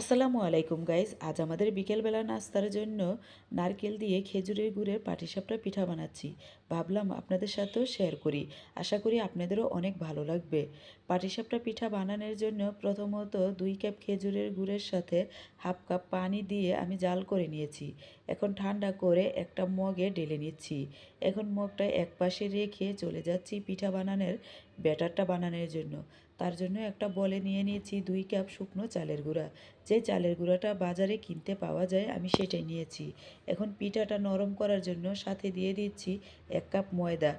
আসসালামু আলাইকুম গাইজ আজ আমাদের বিকেলবেলা নাস্তার জন্য নারকেল দিয়ে খেজুরের গুড়ের পাটিসাপটা পিঠা বানাচ্ছি। ভাবলাম আপনাদের সাথেও শেয়ার করি। আশা করি আপনাদেরও অনেক ভালো লাগবে। পাটিসাপটা পিঠা বানানোর জন্য প্রথমত দুই কাপ খেজুরের গুড়ের সাথে হাফ কাপ পানি দিয়ে আমি জাল করে নিয়েছি। এখন ঠান্ডা করে একটা মগে ঢেলে নিচ্ছি। এখন মগটা এক পাশে রেখে চলে যাচ্ছি পিঠা বানানোর ব্যাটারটা বানানোর জন্য। তার জন্য একটা বলে নিয়ে নিয়েছি, দুই কাপ শুকনো চালের গুঁড়া। যে চালের গুঁড়াটা বাজারে কিনতে পাওয়া যায়, আমি সেটাই নিয়েছি। এখন পিঠাটা নরম করার জন্য সাথে দিয়ে দিচ্ছি এক কাপ ময়দা।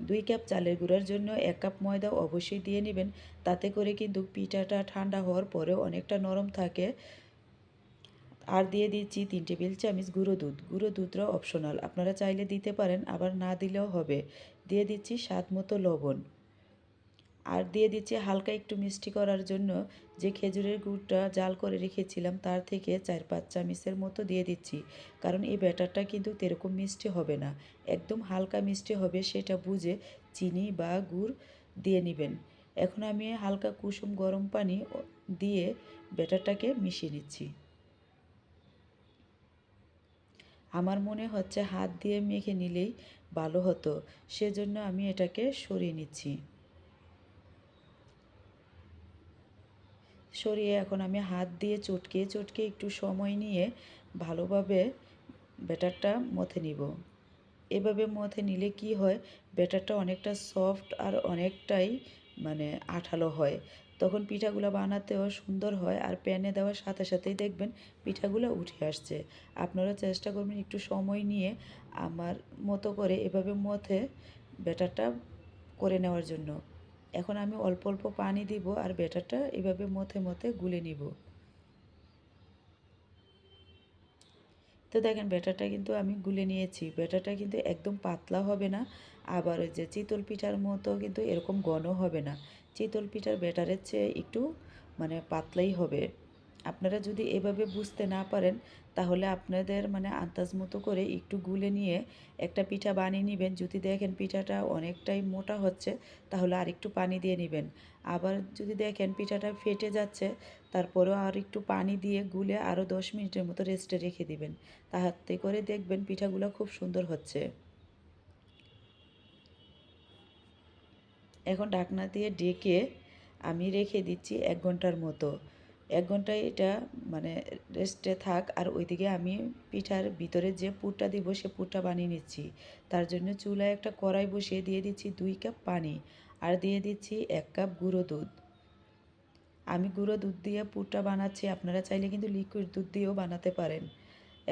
দুই কাপ চালের গুঁড়ার জন্য এক কাপ ময়দা অবশ্যই দিয়ে নেবেন। তাতে করে কিন্তু পিঠাটা ঠান্ডা হওয়ার পরেও অনেকটা নরম থাকে। আর দিয়ে দিচ্ছি তিন টেবিল চামচ গুঁড়ো দুধ। গুঁড়ো দুধটা অপশনাল। আপনারা চাইলে দিতে পারেন, আবার না দিলেও হবে। দিয়ে দিচ্ছি স্বাদ মতো লবণ। আর দিয়ে দিচ্ছি হালকা একটু মিষ্টি করার জন্য যে খেজুরের গুড়টা জাল করে রেখেছিলাম তার থেকে চার পাঁচ চামচের মতো দিয়ে দিচ্ছি। কারণ এই ব্যাটারটা কিন্তু এরকম মিষ্টি হবে না। একদম হালকা মিষ্টি হবে সেটা বুঝে চিনি বা গুড় দিয়ে নেবেন। এখন আমি হালকা কুসুম গরম পানি দিয়ে ব্যাটারটাকে মিশিয়ে নিচ্ছি। আমার মনে হচ্ছে হাত দিয়ে মেখে নিলেই ভালো হতো। সেজন্য আমি এটাকে সরিয়ে নিচ্ছি। সরিয়ে এখন আমি হাত দিয়ে চটকে চটকে একটু সময় নিয়ে ভালোভাবে ব্যাটারটা মথে নিব। এভাবে মথে নিলে কি হয়, ব্যাটারটা অনেকটা সফট আর অনেকটাই মানে আঠালো হয়। তখন পিঠাগুলো বানাতেও সুন্দর হয় আর প্যানে দেওয়ার সাথে সাথেই দেখবেন পিঠাগুলো উঠে আসছে। আপনারা চেষ্টা করবেন একটু সময় নিয়ে আমার মতো করে এভাবে মথে ব্যাটারটা করে নেওয়ার জন্য। এখন আমি অল্প অল্প পানি দিব আর ব্যাটারটা এভাবে মথে মথে গুলে নিব। তো দেখেন ব্যাটারটা কিন্তু আমি গুলে নিয়েছি। ব্যাটারটা কিন্তু একদম পাতলা হবে না, আবার ওই যে চিতল পিঠার মতো কিন্তু এরকম ঘন হবে না। চিতল পিঠার ব্যাটারের চেয়ে একটু মানে পাতলাই হবে। আপনারা যদি এভাবে বুঝতে না পারেন, তাহলে আপনাদের মানে আন্দাজ মতো করে একটু গুলে নিয়ে একটা পিঠা বানিয়ে নেবেন। যদি দেখেন পিঠাটা অনেকটাই মোটা হচ্ছে, তাহলে আর একটু পানি দিয়ে নেবেন। আবার যদি দেখেন পিঠাটা ফেটে যাচ্ছে, তারপরেও আর একটু পানি দিয়ে গুলে আরও দশ মিনিটের মতো রেস্টে রেখে দিবেন। তাহাতে করে দেখবেন পিঠাগুলো খুব সুন্দর হচ্ছে। এখন ঢাকনা দিয়ে ডেকে আমি রেখে দিচ্ছি এক ঘণ্টার মতো। এক ঘন্টায় এটা মানে রেস্টে থাক, আর ওইদিকে আমি পিঠার ভিতরে যে পুরটা দিব, সে পুরটা বানিয়ে নিচ্ছি। তার জন্য চুলায় একটা কড়াই বসিয়ে দিয়ে দিচ্ছি দুই কাপ পানি, আর দিয়ে দিচ্ছি এক কাপ গুঁড়ো দুধ। আমি গুঁড়ো দুধ দিয়ে পুরটা বানাচ্ছি, আপনারা চাইলে কিন্তু লিকুইড দুধ দিয়েও বানাতে পারেন।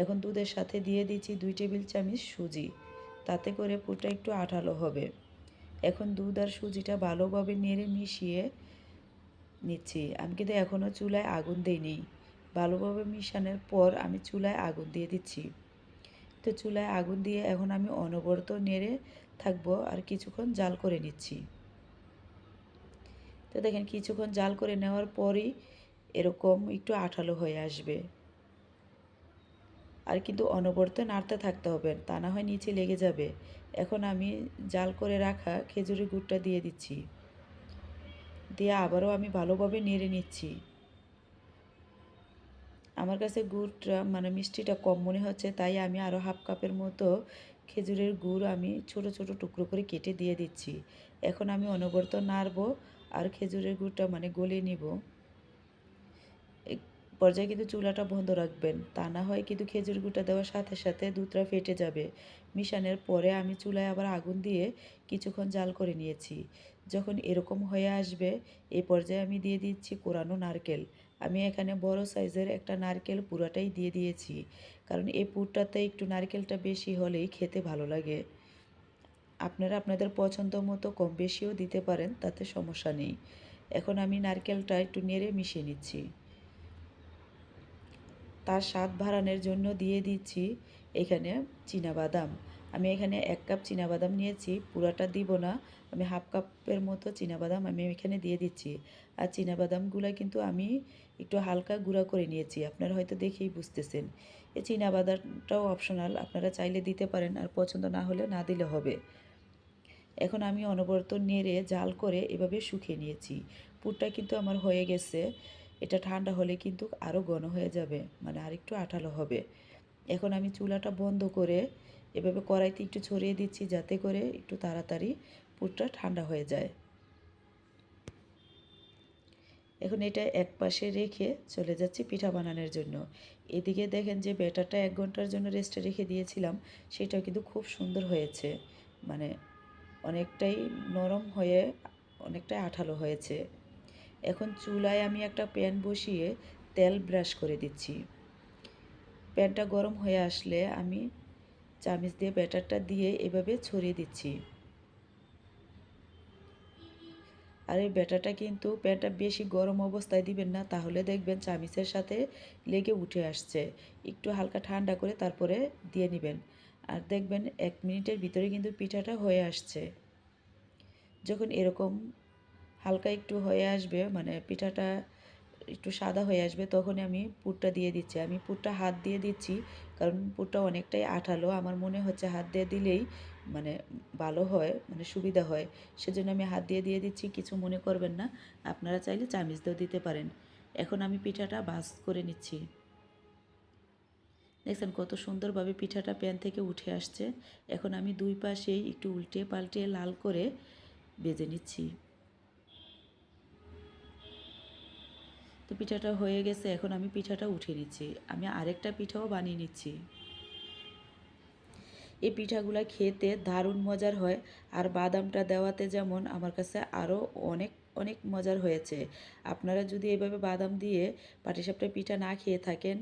এখন দুধের সাথে দিয়ে দিচ্ছি দুই টেবিল চামচ সুজি, তাতে করে পুরটা একটু আঠালো হবে। এখন দুধ আর সুজিটা ভালোভাবে নেড়ে মিশিয়ে নিচ্ছি। আমি কিন্তু এখনও চুলায় আগুন দিইনি। ভালোভাবে মিশানোর পর আমি চুলায় আগুন দিয়ে দিচ্ছি। তো চুলায় আগুন দিয়ে এখন আমি অনবরত নেড়ে থাকব আর কিছুক্ষণ জাল করে নিচ্ছি। তো দেখেন, কিছুক্ষণ জাল করে নেওয়ার পরই এরকম একটু আঠালো হয়ে আসবে। আর কিন্তু অনবরত নাড়তে থাকতে হবে, তা না হয় নিচে লেগে যাবে। এখন আমি জাল করে রাখা খেজুরের গুড়টা দিয়ে দিচ্ছি। দিয়ে আবারও আমি ভালোভাবে নেড়ে নিচ্ছি। আমার কাছে গুড়টা মানে মিষ্টিটা কম মনে হচ্ছে, তাই আমি আরও হাফ কাপের মতো খেজুরের গুড় আমি ছোট ছোট টুকরো করে কেটে দিয়ে দিচ্ছি। এখন আমি অনবরত নাড়বো আর খেজুরের গুড়টা মানে গলিয়ে নিব। পর্যায়ে কিন্তু চুলাটা বন্ধ রাখবেন। তা না হয় কিন্তু খেজুর গুঁড়টা দেওয়ার সাথে সাথে দুধটা ফেটে যাবে। মিশানোর পরে আমি চুলায় আবার আগুন দিয়ে কিছুক্ষণ জাল করে নিয়েছি। যখন এরকম হয়ে আসবে এই পর্যায়ে আমি দিয়ে দিচ্ছি কোরানো নারকেল। আমি এখানে বড় সাইজের একটা নারকেল পুরাটাই দিয়ে দিয়েছি। কারণ এই পুরটাতে একটু নারকেলটা বেশি হলেই খেতে ভালো লাগে। আপনারা আপনাদের পছন্দ মতো কম বেশিও দিতে পারেন, তাতে সমস্যা নেই। এখন আমি নারকেলটা একটু নেড়ে মিশিয়ে নিচ্ছি। তার স্বাদ বাড়ানোর জন্য দিয়ে দিচ্ছি এখানে বাদাম আমি এখানে এক কাপ বাদাম নিয়েছি, পুরাটা দিব না, আমি হাফ কাপের মতো বাদাম আমি এখানে দিয়ে দিচ্ছি। আর বাদামগুলো কিন্তু আমি একটু হালকা গুঁড়া করে নিয়েছি, আপনারা হয়তো দেখেই বুঝতেছেন। এই বাদামটাও অপশনাল, আপনারা চাইলে দিতে পারেন, আর পছন্দ না হলে না দিলে হবে। এখন আমি অনবরত নেড়ে, জাল করে এভাবে শুকিয়ে নিয়েছি। পুরটা কিন্তু আমার হয়ে গেছে, এটা ঠান্ডা হলে কিন্তু আরও ঘন হয়ে যাবে মানে আরেকটু আঠালো হবে। এখন আমি চুলাটা বন্ধ করে এভাবে কড়াইতে একটু ছড়িয়ে দিচ্ছি যাতে করে একটু তাড়াতাড়ি পুরটা ঠান্ডা হয়ে যায়। এখন এটা এক পাশে রেখে চলে যাচ্ছি পিঠা বানানোর জন্য। এদিকে দেখেন যে ব্যাটারটা এক ঘণ্টার জন্য রেস্টে রেখে দিয়েছিলাম, সেটাও কিন্তু খুব সুন্দর হয়েছে। মানে অনেকটাই নরম হয়ে অনেকটাই আঠালো হয়েছে। এখন চুলায় আমি একটা প্যান বসিয়ে তেল ব্রাশ করে দিচ্ছি। প্যানটা গরম হয়ে আসলে আমি চামিচ দিয়ে ব্যাটারটা দিয়ে এভাবে ছড়িয়ে দিচ্ছি। আর এই ব্যাটারটা কিন্তু প্যানটা বেশি গরম অবস্থায় দিবেন না, তাহলে দেখবেন চামিচের সাথে লেগে উঠে আসছে। একটু হালকা ঠান্ডা করে তারপরে দিয়ে নেবেন। আর দেখবেন এক মিনিটের ভিতরে কিন্তু পিঠাটা হয়ে আসছে। যখন এরকম হালকা একটু হয়ে আসবে মানে পিঠাটা একটু সাদা হয়ে আসবে, তখনই আমি পুরটা দিয়ে দিচ্ছি। আমি পুরটা হাত দিয়ে দিচ্ছি, কারণ পুরটা অনেকটাই আঠালো। আমার মনে হচ্ছে হাত দিয়ে দিলেই মানে ভালো হয় মানে সুবিধা হয়। সেজন্য আমি হাত দিয়ে দিয়ে দিচ্ছি, কিছু মনে করবেন না। আপনারা চাইলে চামিচ দিয়েও দিতে পারেন। এখন আমি পিঠাটা ভাজ করে নিচ্ছি। দেখছেন কত সুন্দরভাবে পিঠাটা প্যান থেকে উঠে আসছে। এখন আমি দুই পাশেই একটু উল্টে পাল্টে লাল করে বেজে নিচ্ছি। তো পিঠাটা হয়ে গেছে, এখন আমি পিঠাটা উঠিয়ে নিচ্ছি। আমি আরেকটা পিঠাও বানিয়ে নিচ্ছি। এই পিঠাগুলো খেতে দারুণ মজার হয়। আর বাদামটা দেওয়াতে যেমন আমার কাছে আরও অনেক অনেক মজার হয়েছে। আপনারা যদি এভাবে বাদাম দিয়ে পাটিসাপটা পিঠা না খেয়ে থাকেন,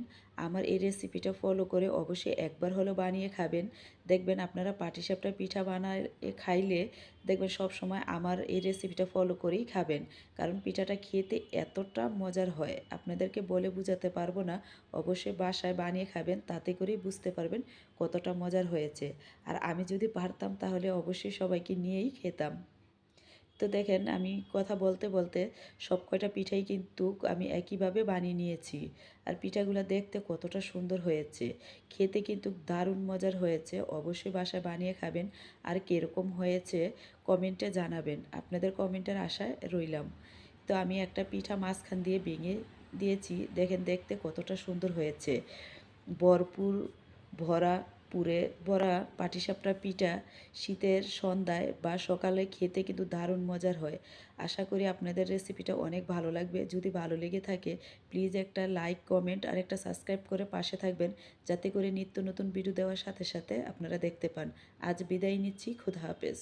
আমার এই রেসিপিটা ফলো করে অবশ্যই একবার হলেও বানিয়ে খাবেন। দেখবেন আপনারা পাটিসাপটা পিঠা বানায় খাইলে দেখবেন সব সময় আমার এই রেসিপিটা ফলো করেই খাবেন। কারণ পিঠাটা খেতে এতটা মজার হয়, আপনাদেরকে বলে বোঝাতে পারব না। অবশ্যই বাসায় বানিয়ে খাবেন, তাতে করেই বুঝতে পারবেন কতটা মজার হয়েছে। আর আমি যদি পারতাম তাহলে অবশ্যই সবাইকে নিয়েই খেতাম। তো দেখেন, আমি কথা বলতে বলতে সব কয়টা পিঠাই কিন্তু আমি একইভাবে বানিয়ে নিয়েছি। আর পিঠাগুলো দেখতে কতটা সুন্দর হয়েছে। খেতে কিন্তু দারুণ মজার হয়েছে। অবশ্যই বাসায় বানিয়ে খাবেন। আর কীরকম হয়েছে কমেন্টে জানাবেন। আপনাদের কমেন্টের আশায় রইলাম। তো আমি একটা পিঠা মাঝখান দিয়ে ভেঙে দিয়েছি। দেখেন, দেখতে কতটা সুন্দর হয়েছে। ভরপুর, ভরা পুরে ভরা পাটিসাপটা পিঠা শীতের সন্ধ্যায় বা সকালে খেতে কিন্তু দারুণ মজার হয়। আশা করি আপনাদের রেসিপিটা অনেক ভালো লাগবে। যদি ভালো লেগে থাকে প্লিজ একটা লাইক কমেন্ট আর একটা সাবস্ক্রাইব করে পাশে থাকবেন, যাতে করে নিত্য নতুন ভিডিও দেওয়ার সাথে সাথে আপনারা দেখতে পান। আজ বিদায় নিচ্ছি। খুদা হাফেজ।